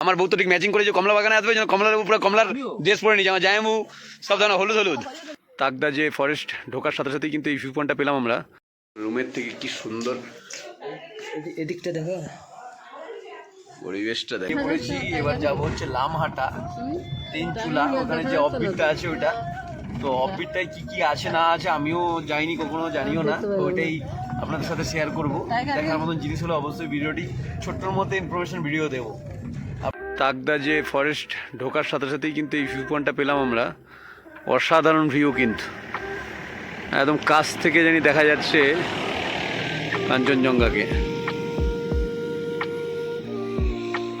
আমার বউ তো ঠিক ম্যাচিং করে যে কমলা বাগানে আসবে যেন কমলার উপরে কমলার ড্রেস পরে নিয়েছে আমার জায়মু সব ধরনের হলুদ হলুদ। তাকদা যে ফরেস্ট ঢোকার সাথে সাথেই কিন্তু এই ভিউ পয়েন্টটা পেলাম আমরা। রুমের থেকে কি সুন্দর। এদিকটা দেখো। পরিবেশটা দেখে। পড়েছি এবার যাব হচ্ছে লামহাটা। তিন চুলা ওখানে যে অফবিটটা আছে ওটা। তো অফবিটটায় কি কি আছে না আছে আমিও যাইনি কখনো জানিও না। তো ওইটাই আপনাদের সাথে শেয়ার করব। দেখার মতন জিনিস হলে অবশ্যই ভিডিওটি ছোট্টর মধ্যে ইনফরমেশন ভিডিও দেবো। তাকদা যে ফরেস্ট ঢোকার সাথে সাথেই কিন্তু এই ভিউ পয়েন্টটা পেলাম আমরা। অসাধারণ ভিউ কিন্তু। একদম কাছ থেকে জানি দেখা যাচ্ছে কাঞ্চনজঙ্ঘাকে।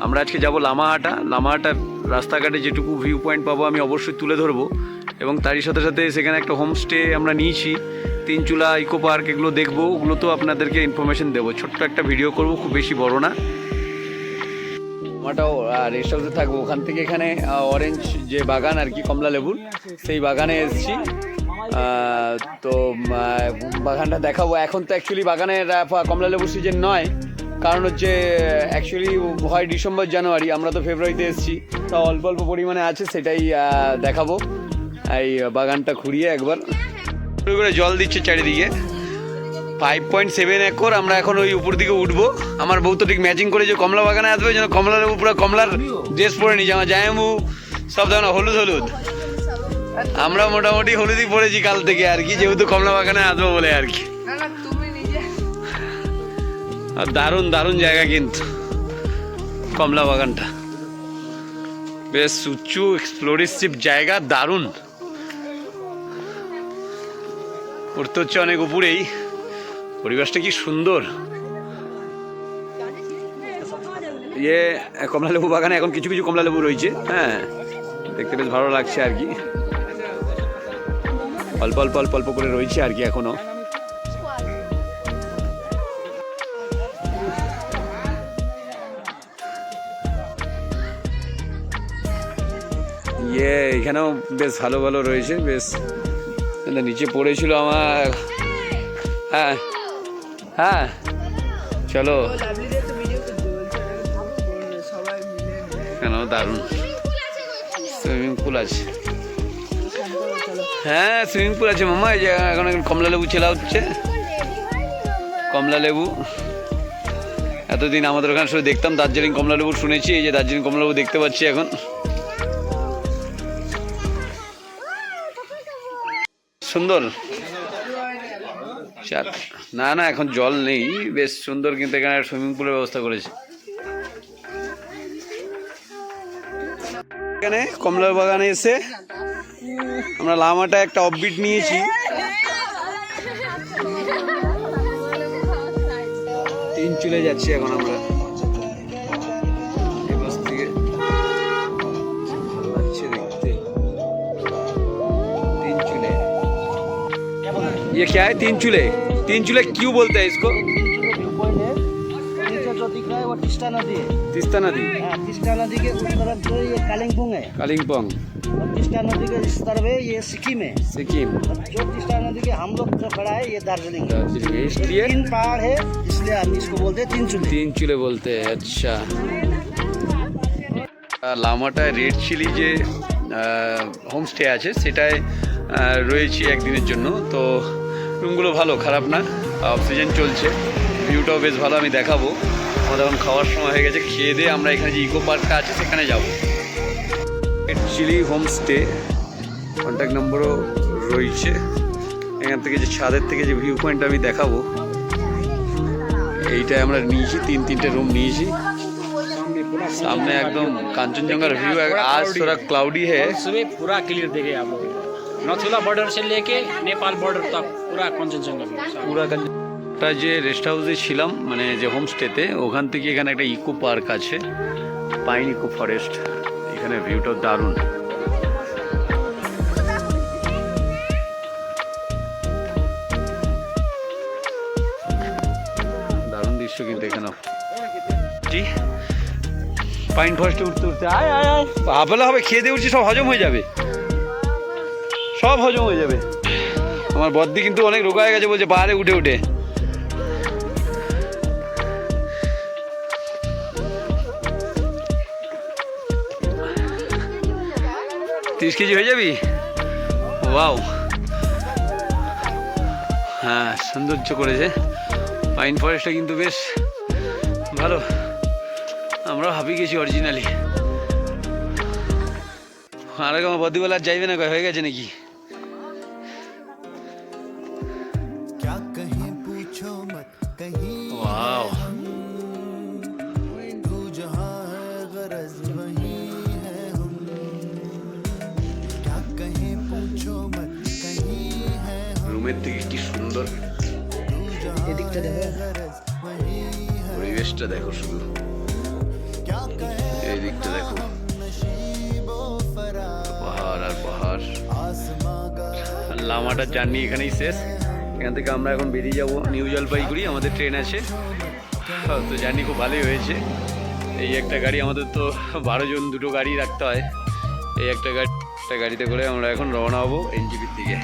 আমরা আজকে যাব লামাহাটা। লামাহাটার রাস্তাঘাটে যেটুকু ভিউ পয়েন্ট পাবো আমি অবশ্যই তুলে ধরবো। এবং তারই সাথে সাথে সেখানে একটা হোমস্টে আমরা নিয়েছি। তিনচুলা ইকো পার্ক এগুলো দেখব। ওগুলো তো আপনাদেরকে ইনফরমেশন দেবো। ছোট্ট একটা ভিডিও করব, খুব বেশি বড় না। আমাটাও রেস্ট হাউসে থাকব। ওখান থেকে এখানে অরেঞ্জ যে বাগান আর কি, কমলা লেবুর, সেই বাগানে এসেছি। তো বাগানটা দেখাবো। এখন তো অ্যাকচুয়ালি বাগানের কমলা লেবুর সিজন নয়। কারণ হচ্ছে অ্যাকচুয়ালি হয় ডিসেম্বর, জানুয়ারি। আমরা তো ফেব্রুয়ারিতে এসেছি। তো অল্প অল্প পরিমাণে আছে, সেটাই দেখাবো। এই বাগানটা ঘুরিয়ে একবার। করে জল দিচ্ছে চারিদিকে। ফাইভ পয়েন্ট সেভেন একর আমরা এখন ওই উপর দিকে উঠবো। আমার বউ তো ঠিক ম্যাচিং করে যে কমলা বাগানে আসবে যেন কমলার উপরে কমলার ড্রেস পরে নিয়েছে আমার জায়মু সব ধরনের হলুদ হলুদ। আমরা মোটামুটি হলুদই পরেছি কাল থেকে আর কি যেহেতু কমলা বাগানে আসব বলে আর কি। দারুণ দারুণ জায়গা কিন্তু কমলা বাগানটা। বেশ উঁচু এক্সপ্লোরেসিভ জায়গা দারুণ। উঠতে হচ্ছে অনেক উপরেই। পরিবেশটা কি সুন্দর। ইয়ে কমলা লেবু বাগানে এখন কিছু কিছু কমলা লেবু রয়েছে হ্যাঁ। দেখতে বেশ ভালো লাগছে আর কি। অল্প অল্প অল্প অল্প করে রয়েছে আর কি এখনও। ইয়ে এখানেও বেশ ভালো ভালো রয়েছে, বেশ। নিচে পড়েছিল আমার। হ্যাঁ। হ্যাঁ। চলো। কেন? দারুণ। সুইমিং পুল আছে। হ্যাঁ সুইমিং পুল আছে মামা, এই যে এখন এখন কমলা লেবু চেলা হচ্ছে। কমলা লেবু। এতদিন আমাদের ওখানে শুধু দেখতাম দার্জিলিং কমলা লেবু শুনেছি, এই যে দার্জিলিং কমলা লেবু দেখতে পাচ্ছি এখন। সুন্দর। চার। না না, এখন জল নেই। বেশ সুন্দর কিন্তু এখানে সুইমিং পুলের ব্যবস্থা করেছে। এখানে কমলা বাগানে এসে আমরা লামাটা একটা অফবিট নিয়েছি। তিন চলে যাচ্ছি এখন আমরা। ये क्या है तीन चूल्हे तीन चूल्हे क्यों बोलते हैं इसको व्यू पॉइंट है नीचे जो दिख रहा है वो तिस्ता नदी है तिस्ता नदी हाँ, तिस्ता नदी के उस तरफ जो ये कालिम्पोंग है कालिम्पोंग और तिस्ता नदी के इस तरफ है ये सिक्किम है सिक्किम और जो तिस्ता नदी के हम लोग जो खड़ा है ये दार्जिलिंग है दार्जिलिंग है। इसलिए तीन पहाड़ है इसलिए हम इसको बोलते हैं तीन चूल्हे তিন চুলে বলতে আচ্ছা আর লামাটায় রেড চিলি যে হোমস্টে আছে সেটায় আহ, রয়েছি একদিনের জন্য তো রুমগুলো ভালো খারাপ না অক্সিজেন চলছে ভিউটাও বেশ ভালো আমি দেখাবো আমাদের এখন খাওয়ার সময় হয়ে গেছে খেয়ে দিয়ে আমরা এখানে যে ইকো পার্কটা আছে সেখানে যাব রেড চিলি হোমস্টে কন্ট্যাক্ট নম্বরও রয়েছে এখান থেকে যে ছাদের থেকে যে ভিউ পয়েন্ট আমি দেখাবো এইটাই আমরা নিয়েছি তিন তিনটে রুম নিয়েছি सामने एकदम कांचनजंगा व्यू है आज थोड़ा क्लाउडी है सुबह पूरा क्लियर देखे आप लोग नथुला बॉर्डर से लेके नेपाल बॉर्डर तक पूरा कंचनजंगा व्यू পুরা একটা যে রেস্ট হাউসে ছিলাম মানে যে হোমস্টেতে ওখান থেকে এখানে একটা ইকো পার্ক আছে পাইন ইকো ফরেস্ট এখানে ভিউটা দারুণ দারুণ দৃশ্য কিন্তু এখানেও জি পাইন ফরেস্টে উঠতে উঠতে আয় আয় আয় হাফেলা হবে খেয়ে দিয়ে উঠছি সব হজম হয়ে যাবে সব হজম হয়ে যাবে। আমার বদ্দি কিন্তু অনেক রোগা হয়ে গেছে বলছে পাহাড়ে উঠে উঠে। তিরিশ কেজি হয়ে যাবি? ওয়াও। হ্যাঁ সৌন্দর্য করেছে। পাইন ফরেস্টটা কিন্তু বেশ ভালো। আমরা হাঁপিয়ে গেছি অরিজিনালি আর আমার বদিবেলা যাইবে না হয়ে গেছে নাকি? দূরের থেকে কি সুন্দর? এদিকটা দেখো। পরিবেশটা দেখো শুধু। এই দিকটা দেখো। পাহাড় আর পাহাড়। লামাটার জার্নি এখানেই শেষ। এখান থেকে আমরা এখন বেরিয়ে যাব নিউ জলপাইগুড়ি আমাদের ট্রেন আছে। হ্যাঁ, তো জার্নি খুব ভালোই হয়েছে। এই একটা গাড়ি আমাদের তো বারো জন দুটো গাড়ি রাখতে হয়। এই একটা গাড়ি একটা গাড়িতে করে আমরা এখন রওনা হব এনজিপির দিকে।